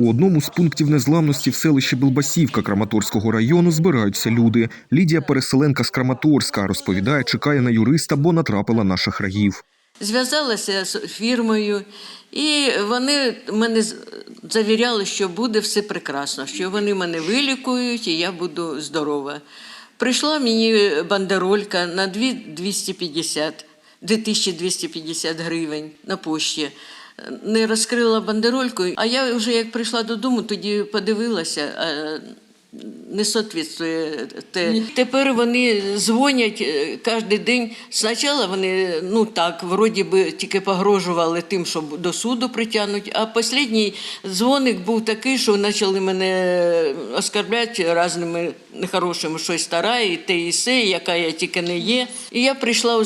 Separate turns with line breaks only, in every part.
У одному з пунктів незламності в селищі Белбасівка Краматорського району збираються люди. Лідія Переселенка з Краматорська розповідає, чекає на юриста, бо натрапила на шахраїв.
Зв'язалася з фірмою, і вони мене завіряли, що буде все прекрасно, що вони мене вилікують і я буду здорова. Прийшла мені бандеролька на 2 250, 2250 гривень на пошті. Не розкрила бандеролькою. а я вже як прийшла додому, тоді подивилася. Не соответствує те. Тепер вони дзвонять е, кожен день. Спочатку вони ну так, вроді би тільки погрожували тим, що до суду притягнуть. А останній дзвоник був такий, що почали мене оскарбляти різними нехорошими щось стара, і те, і се, яка я тільки не є. І я прийшла е,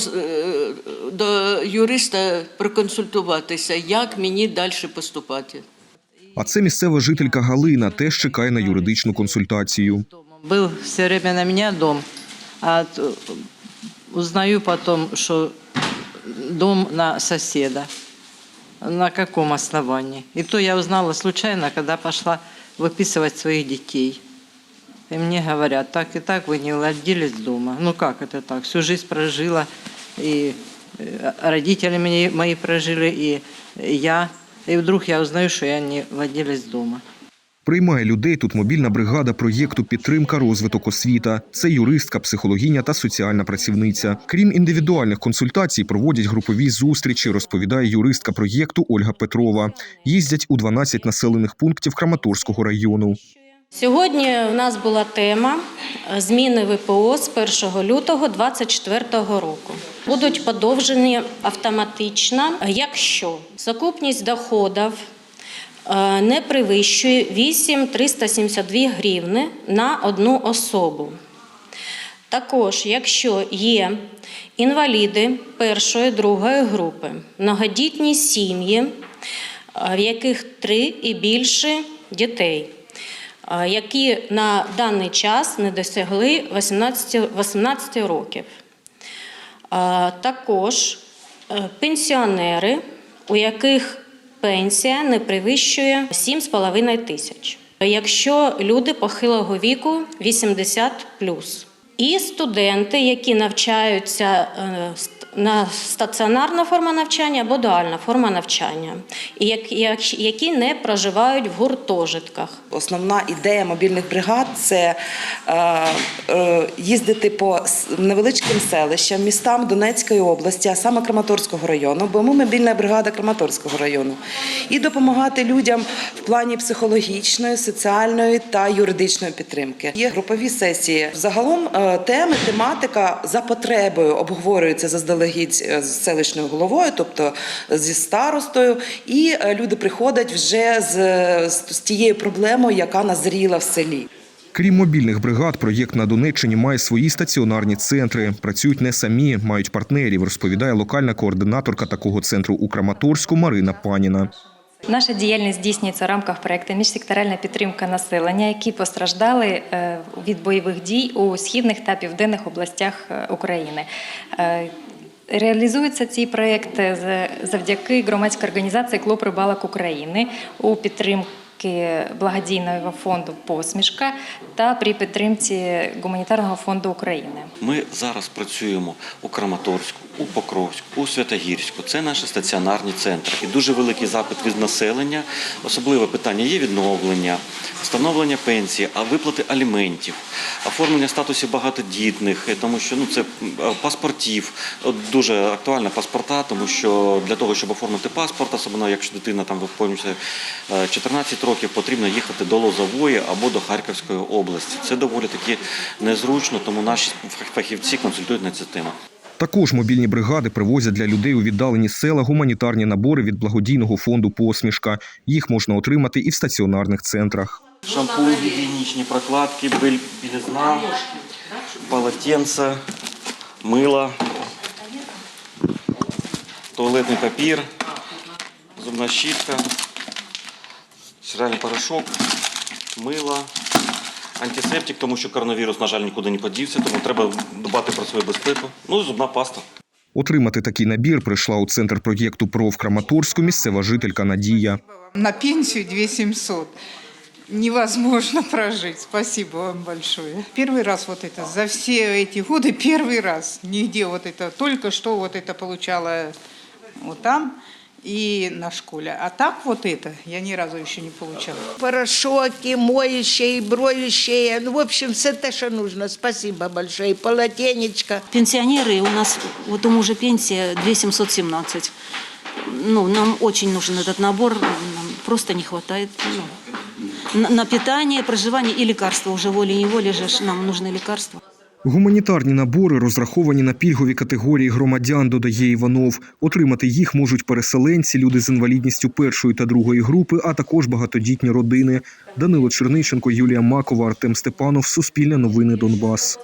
до юриста проконсультуватися, як мені далі поступати.
А це місцева жителька Галина теж чекає на юридичну консультацію.
Был все время на меня дом, а т- узнаю потом, что дом на соседа. На каком основании? И то я узнала случайно, когда пошла выписывать своих детей. И мне говорят, так и так вы не владелец дома. Ну как это так? Всю жизнь прожила, и э, родители мои, мои прожили, и я. И вдруг я узнаю, что я не владелец дома.
Приймає людей тут мобільна бригада проєкту Підтримка розвиток освіта. Це юристка, психологиня та соціальна працівниця. Крім індивідуальних консультацій, проводять групові зустрічі, розповідає юристка проєкту Ольга Петрова. Їздять у 12 населених пунктів Краматорського району.
Сьогодні в нас була тема е, зміни ВПО з 1 лютого 2024 року. Будуть подовжені автоматично, якщо закупність доходів е, не перевищує 8 372 гривни на одну особу. Також, якщо є інваліди першої, другої групи, многодітні сім'ї, е, в яких три і більше дітей, е, які на даний час не досягли 18, 18 років. Е, Також е, пенсіонери, у яких пенсія не перевищує 7,5 тисяч. Якщо люди похилого віку 80 і студенти, які навчаються е, ст- на стаціонарна форма навчання або дуальна форма навчання, які не проживають в гуртожитках.
Основна ідея мобільних бригад це е, е, їздити по невеличким селищам, містам Донецької області, а саме Краматорського району, бо ми мобільна бригада Краматорського району, і допомагати людям плані психологічної, соціальної та юридичної підтримки. Є групові сесії. Загалом е, теми, тематика за потребою обговорюється заздалегідь е, з селищною головою, тобто зі старостою, і е, люди приходять вже з, з, з тією проблемою, яка назріла в селі.
Крім мобільних бригад, проєкт на Донеччині має свої стаціонарні центри. Працюють не самі, мають партнерів, розповідає локальна координаторка такого центру у Краматорську Марина Паніна.
Наша діяльність здійснюється в рамках проекту міжсекторальна підтримка населення, які постраждали е, від бойових дій у східних та південних областях е, України. Е, Реалізуються ці проекти завдяки громадській організації Клуб рибалок України у підтримки благодійного фонду Посмішка та при підтримці гуманітарного фонду України.
Ми зараз працюємо у Краматорську, у Покровську, у Святогірську. Це наші стаціонарні центри. І дуже великий запит від населення. Особливе питання є відновлення, встановлення пенсії, а виплати аліментів, оформлення статусів багатодітних, е, тому що ну це е, паспортів. От дуже актуальна паспорта, тому що для того, щоб оформити паспорт, особливо якщо дитина там виповнюється е, 14 років, потрібно їхати до Лозової або до Харківської області. Це доволі таки незручно, тому наші фахівці консультують на цю тему.
Також мобільні бригади привозять для людей у віддалені села гуманітарні набори від благодійного фонду Посмішка. Їх можна отримати і в стаціонарних центрах.
Шампунь, гігієнічні прокладки, білизна, полотенце, мило, туалетний папір, зубна щітка, стиральний порошок, мило, антисептик, тому що коронавірус, на жаль, нікуди не подівся, тому треба дбати про свою безпеку. Ну і зубна паста.
Отримати такий набір прийшла у центр проєкту ПРО в Краматорську місцева жителька Надія.
На пенсию 2700 невозможно прожить. Спасибо вам большое. Первый раз вот это, за все эти годы первый раз. Нигде вот это, только что вот это получала вот там И на школе. А так вот это я ни разу еще не получала.
порошоки, моющие, броющие. Ну, в общем, все те, что нужно. Спасибо большое. Полотенечко.
Пенсионеры, у нас вот у мужа пенсия 2717. Ну, нам очень нужен этот набор, нам просто не хватает ну, на, на питание, проживание и лекарства. Уже волей-неволей же ж нам нужны лекарства.
Гуманітарні набори розраховані на пільгові категорії громадян, додає Іванов. Отримати їх можуть переселенці, люди з інвалідністю першої та другої групи, а також багатодітні родини. Данило Черниченко, Юлія Макова, Артем Степанов. Суспільне новини Донбас.